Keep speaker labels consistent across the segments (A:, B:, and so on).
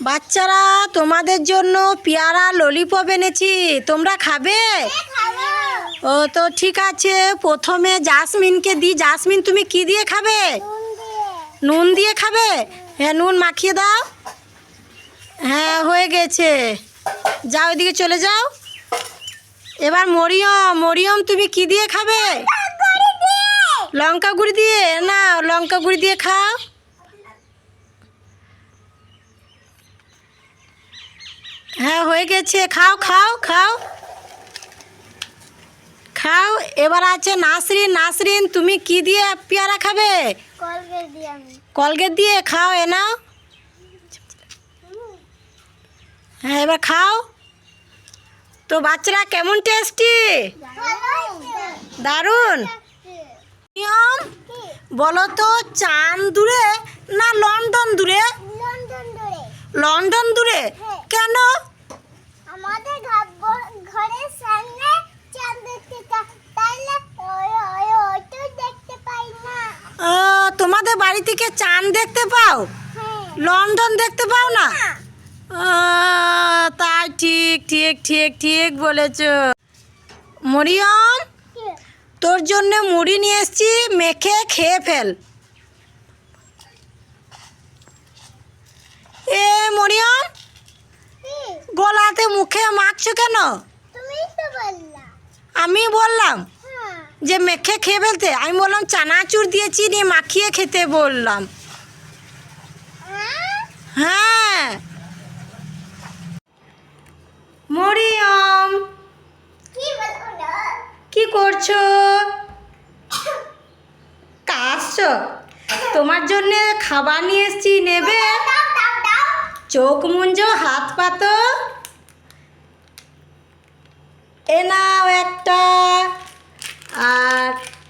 A: বাচ্চারা, তোমাদের জন্য পেয়ারা ললিপপ এনেছি। তোমরা খাবে? ও, তো ঠিক আছে। প্রথমে জাসমিনকে দিই। জাসমিন তুমি কি দিয়ে খাবে? নুন দিয়ে খাবে? হ্যাঁ নুন মাখিয়ে দাও। হ্যাঁ হয়ে গেছে। যাও এদিকে চলে যাও। এবার মরিয়ম মরিয়ম তুমি কি দিয়ে খাবে? লঙ্কা গুঁড়ি দিয়ে। না, লঙ্কা গুঁড়ি দিয়ে খাও। হ্যাঁ হয়ে গেছে। খাও খাও খাও। খাও। এবার আছে নাসরিন। নাসরিন তুমি কি দিয়ে পেয়ারা খাবে?
B: কলগেট দিয়ে
A: খাও এ নাও। হ্যাঁ এবার খাও। তো বাচ্চারা কেমন টেস্টি? দারুণ। নিয়ম? বলো তো চান দূরে না লন্ডন দূরে?
B: লন্ডন
A: দূরে। তোমাদের বাড়ি থেকে চান দেখতে পাও? লন্ডন দেখতে পাও না? তাই ঠিক ঠিক ঠিক ঠিক বলেছ। মরিয়ম তোর জন্য মুড়ি নিয়ে এসছি মেখে খেয়ে ফেল। এ মরিয়ম? গলাতে মুখে মাখছো কেন? আমি বললাম যে মেখে খেয়ে ফেলতে। আমি বললাম চানাচুর দিয়ে চিনি মাখিয়ে খেতে বললাম।
B: হ্যাঁ?
A: মরিয়ম
B: কি
A: করছ? কাশছো তোমার জন্য খাবার নিয়ে এসছি নেবে। চোখ মুঞ্জো হাত পাতো। এ নাও একটা।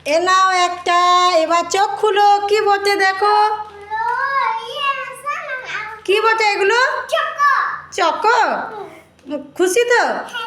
A: এ নাও একটা এবার চোখ খুলো কি বলতে দেখো? কি বলতে এগুলো?
B: চকো।
A: চকো? খুশি তো?
B: হ্যাঁ,